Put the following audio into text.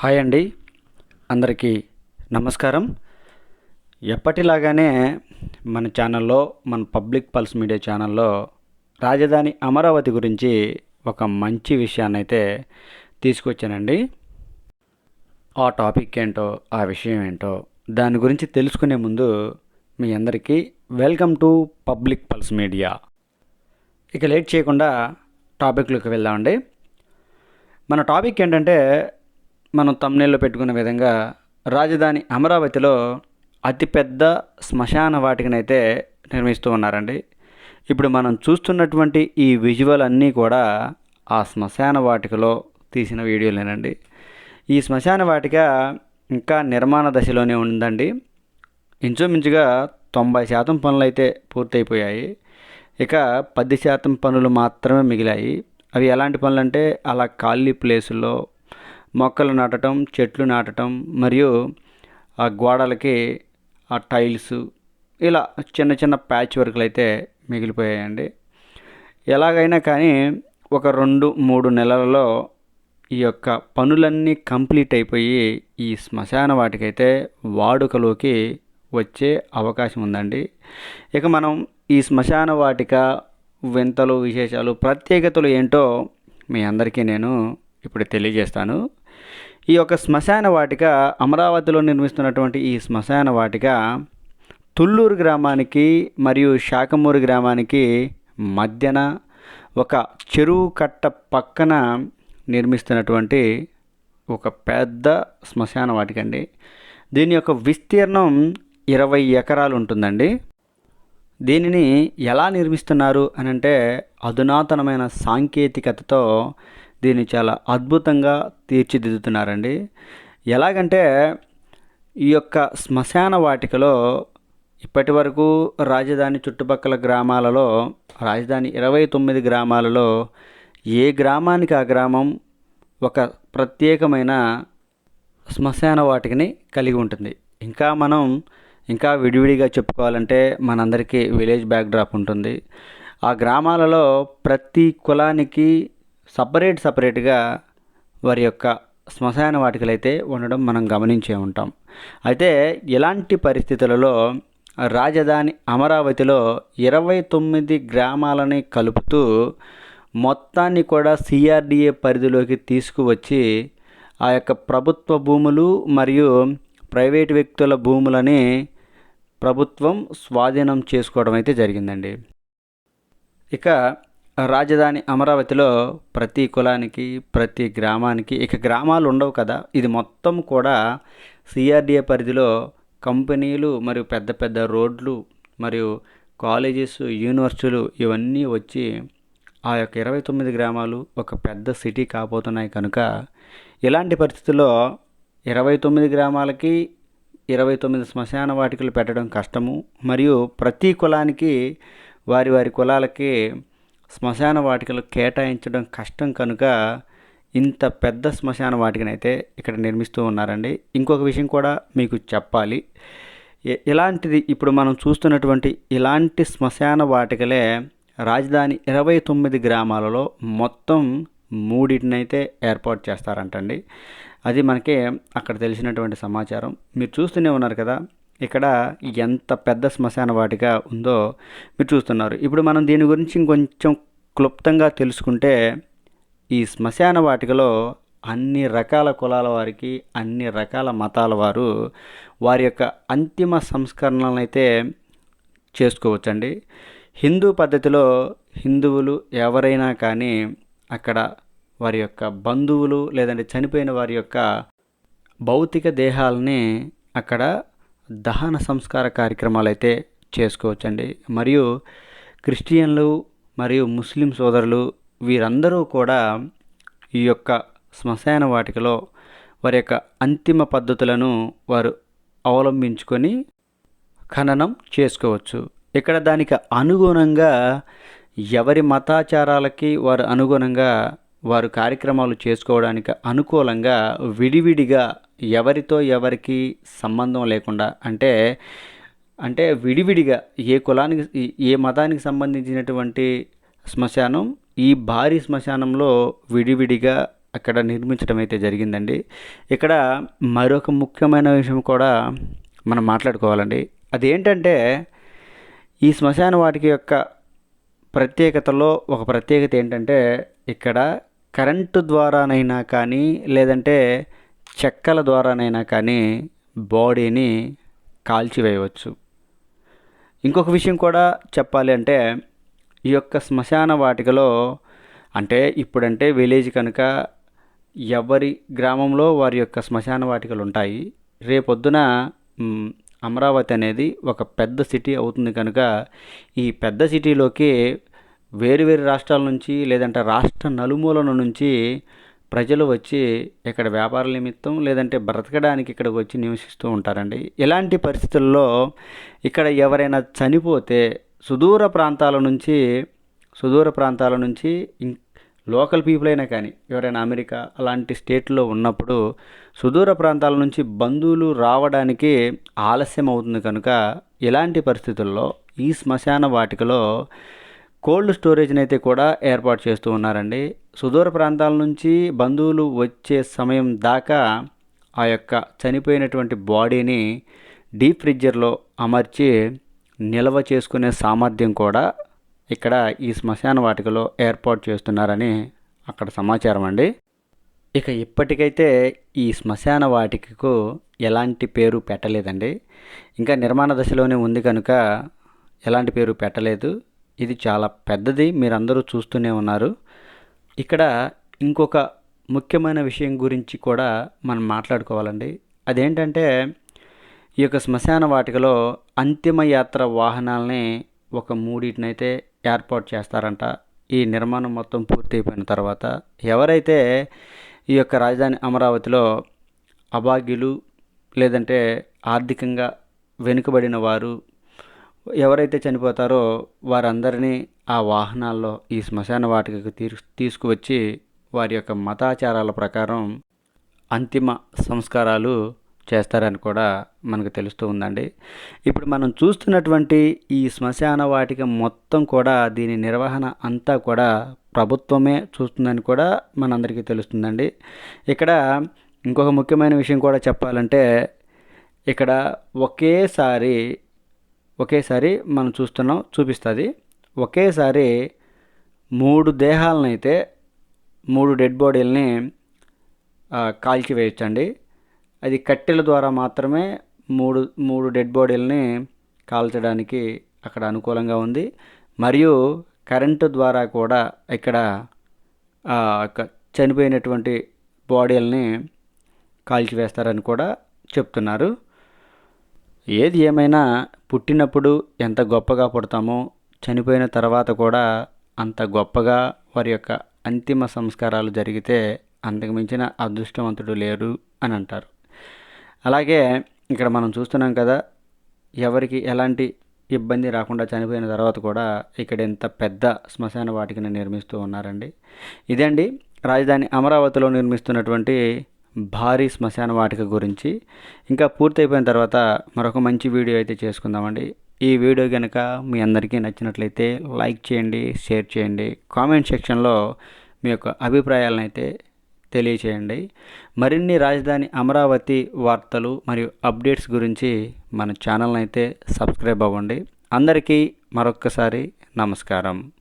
Hi అండి. అందరికీ నమస్కారం. ఎప్పటిలాగానే మన ఛానల్లో మన పబ్లిక్ పల్స్ మీడియా ఛానల్లో రాజధాని అమరావతి గురించి ఒక మంచి విషయాన్ని అయితే తీసుకొచ్చానండి. ఆ టాపిక్ ఏంటో ఆ విషయం ఏంటో దాని గురించి తెలుసుకునే ముందు మీ అందరికీ welcome to public pulse media. ఇక లేట్ చేయకుండా టాపిక్లోకి వెళ్దామండి. మన టాపిక్ ఏంటంటే మనం తమ్నేల్లో పెట్టుకున్న విధంగా రాజధాని అమరావతిలో అతిపెద్ద శ్మశాన వాటికనైతే నిర్మిస్తూ ఉన్నారండి. ఇప్పుడు మనం చూస్తున్నటువంటి ఈ విజువల్ అన్నీ కూడా ఆ శ్మశాన వాటికలో తీసిన వీడియోలేనండి. ఈ శ్మశాన వాటిక ఇంకా నిర్మాణ దశలోనే ఉందండి. ఇంచుమించుగా తొంభై శాతం పనులు అయితే పూర్తయిపోయాయి. ఇక పది శాతం పనులు మాత్రమే మిగిలాయి. అవి ఎలాంటి పనులు అంటే అలా ఖాళీ ప్లేసుల్లో మొక్కలు నాటడం చెట్లు నాటడం మరియు ఆ గోడలకి ఆ టైల్స్ ఇలా చిన్న చిన్న ప్యాచ్ వర్క్లు అయితే మిగిలిపోయాయండి. ఎలాగైనా కానీ ఒక రెండు మూడు నెలలలో ఈ యొక్క పనులన్నీ కంప్లీట్ అయిపోయి ఈ శ్మశాన వాటికైతే వాడుకలోకి వచ్చే అవకాశం ఉందండి. ఇక మనం ఈ శ్మశాన వాటిక వింతలు విశేషాలు ప్రత్యేకతలు ఏంటో మీ అందరికీ నేను ఇప్పుడు తెలియజేస్తాను. ఈ యొక్క శ్మశాన వాటిక అమరావతిలో నిర్మిస్తున్నటువంటి ఈ శ్మశాన వాటిక తుళ్ళూరు గ్రామానికి మరియు శాఖమూరు గ్రామానికి మధ్యన ఒక చెరువు కట్ట పక్కన నిర్మిస్తున్నటువంటి ఒక పెద్ద శ్మశాన వాటిక అండి. దీని యొక్క విస్తీర్ణం ఇరవై ఎకరాలు ఉంటుందండి. దీనిని ఎలా నిర్మిస్తున్నారు అని అంటే అధునాతనమైన సాంకేతికతతో దీన్ని చాలా అద్భుతంగా తీర్చిదిద్దుతున్నారండి. ఎలాగంటే ఈ యొక్క శ్మశాన వాటికలో ఇప్పటి వరకు రాజధాని చుట్టుపక్కల గ్రామాలలో రాజధాని ఇరవై తొమ్మిది గ్రామాలలో ఏ గ్రామానికి ఆ గ్రామం ఒక ప్రత్యేకమైన శ్మశాన వాటికని కలిగి ఉంటుంది. ఇంకా మనం ఇంకా విడివిడిగా చెప్పుకోవాలంటే మనందరికీ విలేజ్ బ్యాక్డ్రాప్ ఉంటుంది. ఆ గ్రామాలలో ప్రతి కులానికి సపరేట్ సపరేట్గా వారి యొక్క శ్మశాన వాటికలు అయితే ఉండడం మనం గమనించే ఉంటాం. అయితే ఇలాంటి పరిస్థితులలో రాజధాని అమరావతిలో ఇరవై తొమ్మిది గ్రామాలని కలుపుతూ మొత్తాన్ని కూడా సిఆర్డిఏ పరిధిలోకి తీసుకువచ్చి ఆ యొక్క ప్రభుత్వ భూములు మరియు ప్రైవేటు వ్యక్తుల భూములని ప్రభుత్వం స్వాధీనం చేసుకోవడం అయితే జరిగిందండి. ఇక రాజధాని అమరావతిలో ప్రతి కులానికి ప్రతి గ్రామానికి ఇక గ్రామాలు ఉండవు కదా. ఇది మొత్తం కూడా సిఆర్డిఏ పరిధిలో కంపెనీలు మరియు పెద్ద పెద్ద రోడ్లు మరియు కాలేజెస్ యూనివర్సిటీలు ఇవన్నీ వచ్చి ఆ యొక్క ఇరవై తొమ్మిది గ్రామాలు ఒక పెద్ద సిటీ కాబోతున్నాయి కనుక ఇలాంటి పరిస్థితుల్లో ఇరవై తొమ్మిది గ్రామాలకి ఇరవై తొమ్మిది శ్మశాన వాటికలు పెట్టడం కష్టము. మరియు ప్రతి కులానికి వారి వారి కులాలకి శ్మశాన వాటికలు కేటాయించడం కష్టం కనుక ఇంత పెద్ద శ్మశాన వాటికనైతే ఇక్కడ నిర్మిస్తూ ఉన్నారండి. ఇంకొక విషయం కూడా మీకు చెప్పాలి. ఇలాంటిది ఇప్పుడు మనం చూస్తున్నటువంటి ఇలాంటి శ్మశాన వాటికలే రాజధాని ఇరవై తొమ్మిది గ్రామాలలో మొత్తం మూడింటినైతే ఏర్పాటు చేస్తారంటండి. అది మనకి అక్కడ తెలిసినటువంటి సమాచారం. మీరు చూస్తూనే ఉన్నారు కదా ఇక్కడ ఎంత పెద్ద శ్మశాన వాటిగా ఉందో మీరు చూస్తున్నారు. ఇప్పుడు మనం దీని గురించి ఇంకొంచెం క్లుప్తంగా తెలుసుకుంటే ఈ శ్మశాన వాటికలో అన్ని రకాల కులాల వారికి అన్ని రకాల మతాల వారు వారి యొక్క అంతిమ సంస్కరణలను అయితే చేసుకోవచ్చండి. హిందూ పద్ధతిలో హిందువులు ఎవరైనా కానీ అక్కడ వారి యొక్క బంధువులు లేదంటే చనిపోయిన వారి యొక్క భౌతిక దేహాలని అక్కడ దహన సంస్కార కార్యక్రమాలు అయితే చేసుకోవచ్చండి. మరియు క్రిస్టియన్లు మరియు ముస్లిం సోదరులు వీరందరూ కూడా ఈ యొక్క శ్మశాన వాటికలో వారి యొక్క అంతిమ పద్ధతులను వారు అవలంబించుకొని ఖననం చేసుకోవచ్చు. ఇక్కడ దానికి అనుగుణంగా ఎవరి మతాచారాలకి వారు అనుగుణంగా వారు కార్యక్రమాలు చేసుకోవడానికి అనుకూలంగా విడివిడిగా ఎవరితో ఎవరికి సంబంధం లేకుండా అంటే అంటే విడివిడిగా ఏ కులానికి ఏ మతానికి సంబంధించినటువంటి శ్మశానం ఈ భారీ శ్మశానంలో విడివిడిగా అక్కడ నిర్మించడం అయితే జరిగిందండి. ఇక్కడ మరొక ముఖ్యమైన విషయం కూడా మనం మాట్లాడుకోవాలండి. అదేంటంటే ఈ శ్మశాన వాటికి యొక్క ప్రత్యేకతలో ఒక ప్రత్యేకత ఏంటంటే ఇక్కడ కరెంటు ద్వారానైనా కానీ లేదంటే చెక్కల ద్వారానైనా కానీ బాడీని కాల్చివేయవచ్చు. ఇంకొక విషయం కూడా చెప్పాలి అంటే ఈ యొక్క శ్మశాన వాటికలో అంటే ఇప్పుడంటే విలేజ్ కనుక ఎవరి గ్రామంలో వారి యొక్క శ్మశాన వాటికలు ఉంటాయి రేపొద్దున అమరావతి అనేది ఒక పెద్ద సిటీ అవుతుంది కనుక ఈ పెద్ద సిటీలోకి వేరు వేరు రాష్ట్రాల నుంచి లేదంటే రాష్ట్ర నలుమూలల నుంచి ప్రజలు వచ్చి ఇక్కడ వ్యాపార నిమిత్తం లేదంటే బ్రతకడానికి ఇక్కడికి వచ్చి నివసిస్తూ ఉంటారండి. ఇలాంటి పరిస్థితుల్లో ఇక్కడ ఎవరైనా చనిపోతే సుదూర ప్రాంతాల నుంచి సుదూర ప్రాంతాల నుంచి ఇం- లోకల్ పీపుల్ అయినా కానీ ఎవరైనా అమెరికా అలాంటి స్టేట్లో ఉన్నప్పుడు సుదూర ప్రాంతాల నుంచి బంధువులు రావడానికి ఆలస్యం అవుతుంది కనుక ఇలాంటి పరిస్థితుల్లో ఈ శ్మశాన వాటికలో కోల్డ్ స్టోరేజ్ని అయితే కూడా ఏర్పాటు చేస్తూ ఉన్నారండి. సుదూర ప్రాంతాల నుంచి బంధువులు వచ్చే సమయం దాకా ఆ యొక్క చనిపోయినటువంటి బాడీని డీప్ ఫ్రిడ్జర్లో అమర్చి నిల్వ చేసుకునే సామర్థ్యం కూడా ఇక్కడ ఈ శ్మశాన వాటికలో ఏర్పాటు చేస్తున్నారని అక్కడ సమాచారం అండి. ఇక ఇప్పటికైతే ఈ శ్మశాన వాటికకు ఎలాంటి పేరు పెట్టలేదండి. ఇంకా నిర్మాణ దశలోనే ఉంది కనుక ఎలాంటి పేరు పెట్టలేదు. ఇది చాలా పెద్దది మీరందరూ చూస్తూనే ఉన్నారు. ఇక్కడ ఇంకొక ముఖ్యమైన విషయం గురించి కూడా మనం మాట్లాడుకోవాలండి. అదేంటంటే ఈ యొక్క శ్మశాన వాటికలో అంతిమ యాత్ర వాహనాలని ఒక మూడింటినైతే ఏర్పాటు చేస్తారంట. ఈ నిర్మాణం మొత్తం పూర్తయిపోయిన తర్వాత ఎవరైతే ఈ యొక్క రాజధాని అమరావతిలో అభాగ్యులు లేదంటే ఆర్థికంగా వెనుకబడిన వారు ఎవరైతే చనిపోతారో వారందరినీ ఆ వాహనాల్లో ఈ శ్మశాన వాటికకు తీ తీసుకువచ్చి వారి యొక్క మతాచారాల ప్రకారం అంతిమ సంస్కారాలు చేస్తారని కూడా మనకు తెలుస్తూ ఉందండి. ఇప్పుడు మనం చూస్తున్నటువంటి ఈ శ్మశాన వాటిక మొత్తం కూడా దీని నిర్వహణ అంతా కూడా ప్రభుత్వమే చూస్తుందని కూడా మనందరికీ తెలుస్తుందండి. ఇక్కడ ఇంకొక ముఖ్యమైన విషయం కూడా చెప్పాలంటే ఇక్కడ ఒకేసారి ఒకేసారి మనం చూస్తున్నాం చూపిస్తుంది. ఒకేసారి మూడు దేహాలనైతే మూడు డెడ్ బాడీలని కాల్చివేయచ్చండి అది కట్టెల ద్వారా మాత్రమే మూడు మూడు డెడ్ బాడీలని కాల్చడానికి అక్కడ అనుకూలంగా ఉంది. మరియు కరెంటు ద్వారా కూడా ఇక్కడ చనిపోయినటువంటి బాడీలని కాల్చివేస్తారని కూడా చెప్తున్నారు. ఏది ఏమైనా పుట్టినప్పుడు ఎంత గొప్పగా పుడతామో చనిపోయిన తర్వాత కూడా అంత గొప్పగా వారి యొక్క అంతిమ సంస్కారాలు జరిగితే అంతకు మించిన అదృష్టవంతుడు లేరు అని అంటారు. అలాగే ఇక్కడ మనం చూస్తున్నాం కదా ఎవరికి ఎలాంటి ఇబ్బంది రాకుండా చనిపోయిన తర్వాత కూడా ఇక్కడ ఎంత పెద్ద శ్మశాన వాటికని నిర్మిస్తూ ఉన్నారండి. ఇదండి రాజధాని అమరావతిలో నిర్మిస్తున్నటువంటి భారీ శ్మశాన వాటిక గురించి. ఇంకా పూర్తయిపోయిన తర్వాత మరొక మంచి వీడియో అయితే చేసుకుందామండి. ఈ వీడియో కనుక మీ అందరికీ నచ్చినట్లయితే లైక్ చేయండి షేర్ చేయండి కామెంట్ సెక్షన్లో మీ యొక్క అభిప్రాయాలను అయితే తెలియచేయండి. మరిన్ని రాజధాని అమరావతి వార్తలు మరియు అప్డేట్స్ గురించి మన ఛానల్ని అయితే సబ్స్క్రైబ్ అవ్వండి. అందరికీ మరొక్కసారి నమస్కారం.